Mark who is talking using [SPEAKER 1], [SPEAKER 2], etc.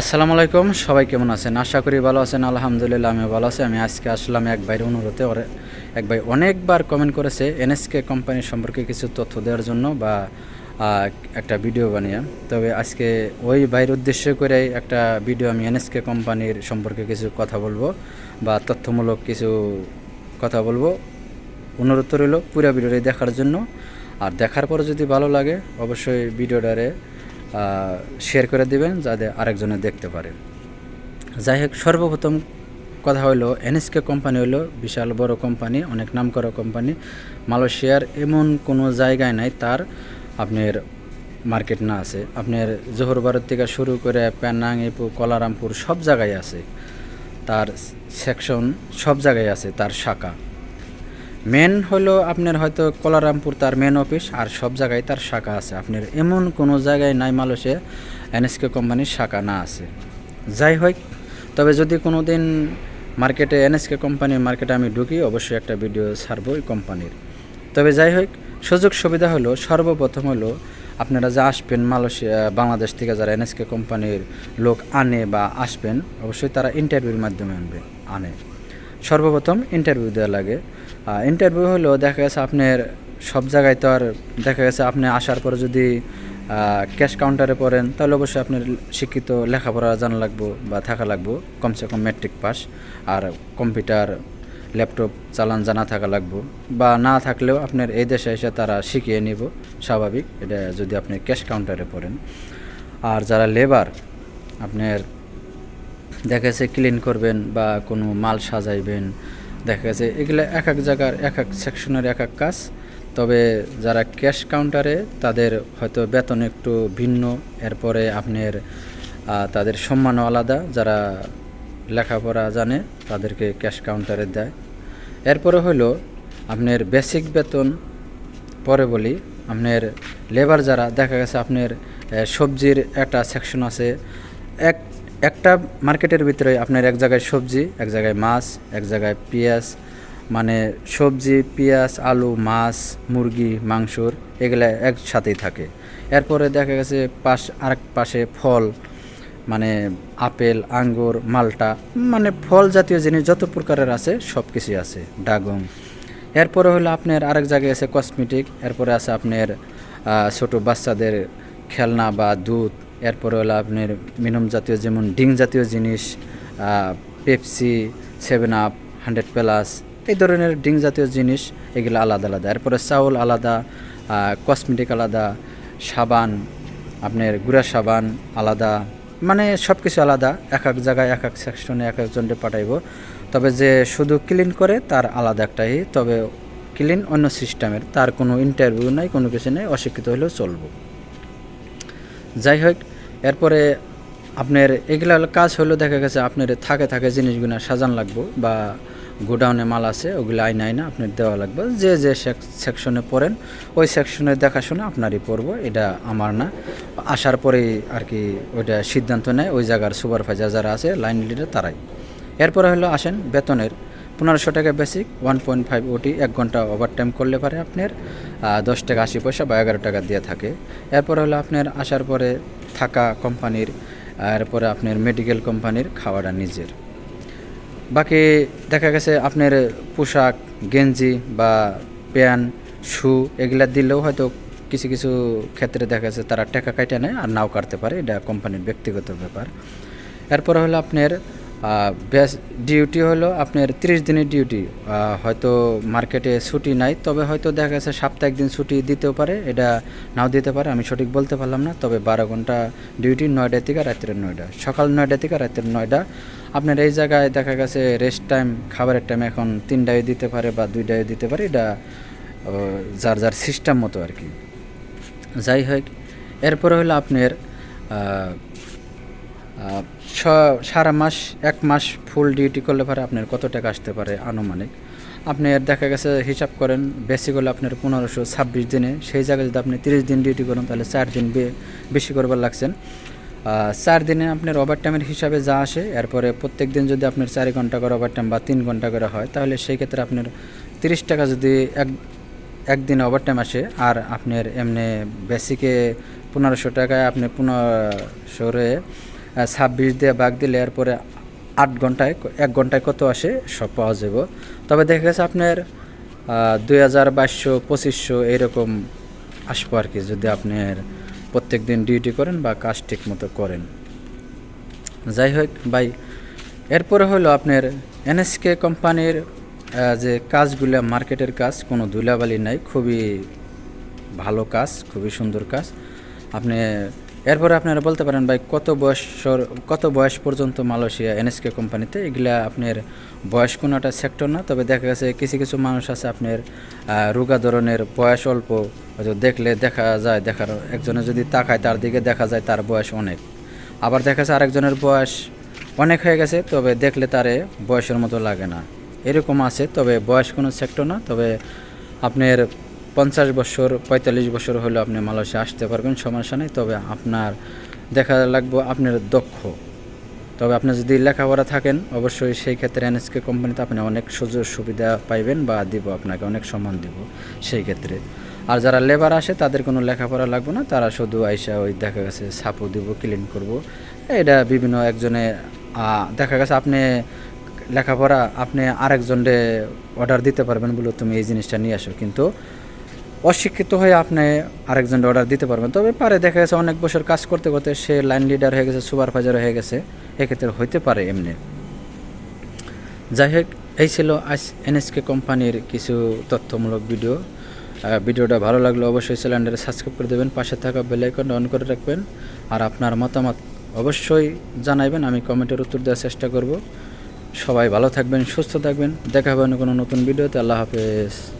[SPEAKER 1] আসসালামু আলাইকুম, সবাই কেমন আছেন? আশা করি ভালো আছেন, আলহামদুলিল্লাহ আমি ভালো আছি। আমি আজকে আসলাম এক ভাইয়ের অনুরোধে। এক ভাই অনেকবার কমেন্ট করেছে এনএসকে কোম্পানি সম্পর্কে কিছু তথ্য দেওয়ার জন্য বা একটা ভিডিও বানিয়ে। তবে আজকে ওই ভাইয়ের উদ্দেশ্য করে একটা ভিডিও আমি এনএসকে কোম্পানির সম্পর্কে কিছু কথা বলব বা তথ্যমূলক কিছু কথা বলব। অনুরোধ রইল পুরো ভিডিওটি দেখার জন্য। আর দেখার পর যদি ভালো লাগে, অবশ্যই ভিডিওটারে শেয়ার করে দিবেন যাতে আরেকজনে দেখতে পারে। যাই হোক সর্বপ্রথম কথা হলো এনএসকে কোম্পানি হলো বিশাল বড় কোম্পানি অনেক নামকরা কোম্পানি মালয়েশিয়ার এমন কোনো জায়গায় নাই, তার আপনার মার্কেট না আছে। আপনার জোহর থেকে শুরু করে প্যানাং ইপু কলারামপুর সব জায়গায় আছে। তার সেকশন সব জায়গায় আছে, তার শাখা। মেন হলো আপনার হয়তো কলারামপুর তার মেন অফিস আর সব জায়গায় তার শাখা আছে। আপনার এমন কোনো জায়গায় নাই মালয়েশিয়া, এনএসকে কোম্পানির শাখা না আছে। যাই হোক, তবে যদি কোনো দিন মার্কেটে, এনএসকে কোম্পানির মার্কেটে আমি ঢুকি, অবশ্যই একটা ভিডিও ছাড়বো ওই কোম্পানির। তবে যাই হোক, সুযোগ সুবিধা হলো, সর্বপ্রথম হলো আপনারা যা আসবেন মালয়েশিয়া, বাংলাদেশ থেকে যারা এনএসকে কোম্পানির লোক আনে বা আসবেন, অবশ্যই তারা ইন্টারভিউর মাধ্যমে আনবে, আনে। সর্বপ্রথম ইন্টারভিউ দেওয়া লাগে। ইন্টারভিউ হলো দেখা গেছে আপনার সব জায়গায় তো আর দেখা গেছে আপনি আসার পরে যদি ক্যাশ কাউন্টারে পড়েন, তাহলে অবশ্যই আপনার শিক্ষিত লেখাপড়া জানা লাগবো বা থাকা লাগবো, কমসে কম ম্যাট্রিক পাস আর কম্পিউটার ল্যাপটপ চালান জানা থাকা লাগবো, বা না থাকলেও আপনার এই দেশে এসে তারা শিখিয়ে নিব, স্বাভাবিক, এটা যদি আপনি ক্যাশ কাউন্টারে পড়েন। আর যারা লেবার আপনার দেখা গেছে ক্লিন করবেন বা কোনো মাল সাজাইবেন, দেখা গেছে এগুলো এক এক জায়গার এক এক সেকশনের এক এক কাজ। তবে যারা ক্যাশ কাউন্টারে তাদের হয়তো বেতন একটু ভিন্ন, এরপরে আপনার তাদের সম্মানও আলাদা। যারা লেখাপড়া জানে, তাদেরকে ক্যাশ কাউন্টারে দেয়। এরপরে হলো আপনার বেসিক বেতন, পরে বলি আপনার লেবার যারা, দেখা গেছে আপনার সবজির একটা সেকশন আছে। এক একটা মার্কেটের ভিতরে আপনার এক জায়গায় সবজি, এক জায়গায় মাছ, এক জায়গায় পেঁয়াজ মানে সবজি, পেঁয়াজ, আলু, মাছ, মুরগি মাংসর এগুলা একসাথেই থাকে। এরপরে দেখা গেছে পাশ, আরেক পাশে ফল মানে আপেল, আঙ্গুর, মালটা মানে ফল জাতীয় জিনিস যত প্রকারের আছে সব কিছুই আছে ডাগং এরপরে হলো আপনার আরেক জায়গায় আছে কসমেটিক এরপরে আছে আপনার ছোট বাচ্চাদের খেলনা বা দুধ এরপরে হলো আপনার মিনম জাতীয় যেমন ডিং জাতীয় জিনিস Pepsi seven up hundred plus এই ধরনের ডিং জাতীয় জিনিস এগুলো আলাদা আলাদা। এরপরে চাউল আলাদা কসমেটিক আলাদা, সাবান, আপনার গুড়া সাবান আলাদা মানে সব কিছু আলাদা। এক এক জায়গায় এক এক সেকশনে এক একজনকে পাঠাইব। তবে যে শুধু ক্লিন করে তার আলাদা একটাই, তবে ক্লিন অন্য সিস্টেমের। তার কোনো ইন্টারভিউ নাই, কোনো কিছু নেই, অশিক্ষিত হলেও চলবো। যাই হোক এরপরে আপনার এগুলা কাজ হলো দেখা গেছে আপনার থাকে থাকে জিনিসগুলো সাজান লাগবো বা গোডাউনে মাল আছে, ওগুলো আইনা আইনা আপনার দেওয়া লাগবে। যে যে সেকশনে পড়েন, ওই সেকশনে দেখাশোনা আপনারই পড়ব, এটা আমার না। আসার পরেই আর কি ওইটা সিদ্ধান্ত নেয়, ওই জায়গার সুপারভাইজার যারা আছে লাইন লিডার তারাই। এরপরে হলো আসেন বেতনের। পনেরোশো টাকা basic one point five OT এক ঘণ্টা ওভার টাইম করলে পারে আপনার দশ টাকা আশি পয়সা বা এগারো টাকা দিয়ে থাকে। এরপর হলো আপনার আসার পরে থাকা কোম্পানির এরপরে আপনার মেডিকেল কোম্পানির খাওয়াটা নিজের। বাকি দেখা গেছে আপনার পোশাক, গেঞ্জি বা প্যান্ট, শু এগুলা দিলেও হয়তো কিছু কিছু ক্ষেত্রে দেখা যাচ্ছে তারা টাকা কাটে নেয় আর নাও কাটতে পারে। এটা কোম্পানির ব্যক্তিগত ব্যাপার। এরপরে হলো আপনার বেস ডিউটি হলো আপনার তিরিশ দিনের ডিউটি। হয়তো মার্কেটে ছুটি নাই, তবে হয়তো দেখা গেছে সপ্তাহে দিন ছুটি দিতেও পারে, এটা নাও দিতে পারে, আমি সঠিক বলতে পারলাম না, তবে বারো ঘণ্টা ডিউটি নয়টা থেকে রাত্রের নয়টা। সকাল নয়টা থেকে রাত্রের নয়টা। আপনার এই জায়গায় দেখা গেছে রেস্ট টাইম খাবারের টাইম এখন তিনটায় দিতে পারে বা দুইটায় দিতে পারে, এটা যার যার সিস্টেম মতো আর কি। যাই হোক, এরপরে হলো আপনার সারা মাস, এক মাস ফুল ডিউটি করলে পরে আপনার কত টাকা আসতে পারে আনুমানিক? আপনার দেখা গেছে হিসাব করেন বেশি করলে আপনার পনেরোশো ছাব্বিশ দিনে। সেই জায়গায় যদি আপনি তিরিশ দিন ডিউটি করেন, তাহলে চার দিন বেশি করবার লাগছেন। চার দিনে আপনার ওভার টাইমের হিসাবে যা আসে, এরপরে প্রত্যেক দিন যদি আপনার চারি ঘণ্টা করে ওভার টাইম বা তিন ঘণ্টা করে হয়, তাহলে সেই ক্ষেত্রে আপনার তিরিশ টাকা যদি এক একদিনে ওভার টাইম আসে, আর আপনার এমনি বেসিকে পনেরোশো টাকায় আপনি পনেরোশোরে ছাব্বিশ দিয়ে ভাগ দিলে এরপরে আট ঘন্টায় এক ঘন্টায় কত আসে? সব পাওয়া যাব। তবে দেখা গেছে আপনার দুই হাজার বাইশশো, পঁচিশশো এইরকম আসব আর কি যদি আপনার প্রত্যেক দিন ডিউটি করেন বা কাজ ঠিক মতো করেন। যাই হোক ভাই, এরপরে হলো আপনার এনএসকে কোম্পানির যে কাজগুলো, মার্কেটের কাজ, কোনো ধুলাবালি নাই, খুবই ভালো কাজ, খুবই সুন্দর কাজ। আপনি এরপরে আপনারা বলতে পারেন, ভাই, কত বয়সর, কত বয়স পর্যন্ত মালয়েশিয়া এনএসকে কোম্পানিতে? এগুলা আপনার বয়স কোনো একটা সেক্টর না, তবে দেখা গেছে কিছু কিছু মানুষ আছে আপনার রোগা ধরনের বয়স অল্প দেখলে দেখা যায়, দেখার একজনে যদি তাকায় তার দিকে দেখা যায় তার বয়স অনেক। আবার দেখা যাচ্ছে আরেকজনের বয়স অনেক হয়ে গেছে, তবে দেখলে তারে বয়সের মতো লাগে না। এরকম আছে, তবে বয়স কোনো সেক্টর না, তবে আপনার পঞ্চাশ বছর, পঁয়তাল্লিশ বছর হলে আপনি মালয়েশিয়া আসতে পারবেন, সমস্যা নেই। তবে আপনার দেখা লাগবে আপনার দক্ষ। তবে আপনি যদি লেখাপড়া থাকেন, অবশ্যই সেই ক্ষেত্রে এনএসকে কোম্পানিতে আপনি অনেক সুযোগ সুবিধা পাইবেন বা দিব আপনাকে, অনেক সম্মান দিব সেই ক্ষেত্রে। আর যারা লেবার আসে, তাদের কোনো লেখাপড়া লাগবে না, তারা শুধু আইসা ওই দেখা গেছে ছাপু দিব ক্লিন করব। এটা বিভিন্ন একজনে দেখা গেছে আপনি লেখাপড়া, আপনি আরেকজনকে অর্ডার দিতে পারবেন বলে তুমি এই জিনিসটা নিয়ে আসো। কিন্তু অশিক্ষিত হয়ে আপনি আরেকজনকে অর্ডার দিতে পারবেন। তবে পারে, দেখা গেছে অনেক বছর কাজ করতে করতে সে লাইন লিডার হয়ে গেছে সুপারভাইজার হয়ে গেছে। এক্ষেত্রে হইতে পারে এমনি। যাই হোক, এই ছিল আজ এনএসকে কোম্পানির কিছু তথ্যমূলক ভিডিও ভিডিওটা ভালো লাগলে অবশ্যই চ্যানেলটা সাবস্ক্রাইব করে দেবেন, পাশে থাকা বেল আইকনটা অন করে রাখবেন। আর আপনার মতামত অবশ্যই জানাইবেন, আমি কমেন্টের উত্তর দেওয়ার চেষ্টা করব। সবাই ভালো থাকবেন, সুস্থ থাকবেন, দেখা হবে কোনো নতুন ভিডিওতে আল্লাহ হাফেজ।